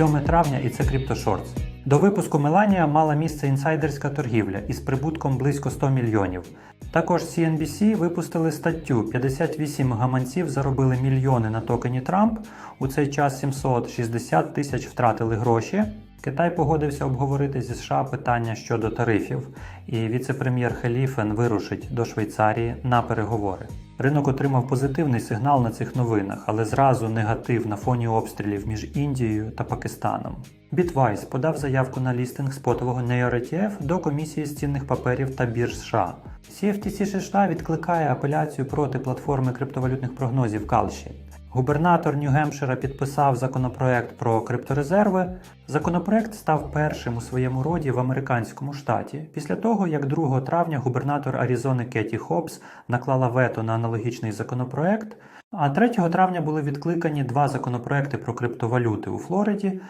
7 травня і це CryptoShorts. До випуску Меланія мала місце інсайдерська торгівля із прибутком близько 100 мільйонів. Також CNBC випустили статтю 58 гаманців заробили мільйони на токені Трамп. У цей час 760 тисяч втратили гроші. Китай погодився обговорити зі США питання щодо тарифів, і віце-прем'єр Хеліфен вирушить до Швейцарії на переговори. Ринок отримав позитивний сигнал на цих новинах, але зразу негатив на фоні обстрілів між Індією та Пакистаном. Bitwise подав заявку на лістинг спотового NeoRTF до комісії з цінних паперів та бірж США. CFTC США відкликає апеляцію проти платформи криптовалютних прогнозів Калші. Губернатор Нью-Гемпшира підписав законопроект про крипторезерви. Законопроект став першим у своєму роді в американському штаті після того, як 2 травня губернатор Аризони Кеті Хобс наклала вето на аналогічний законопроект. А 3 травня були відкликані два законопроекти про криптовалюти у Флориді.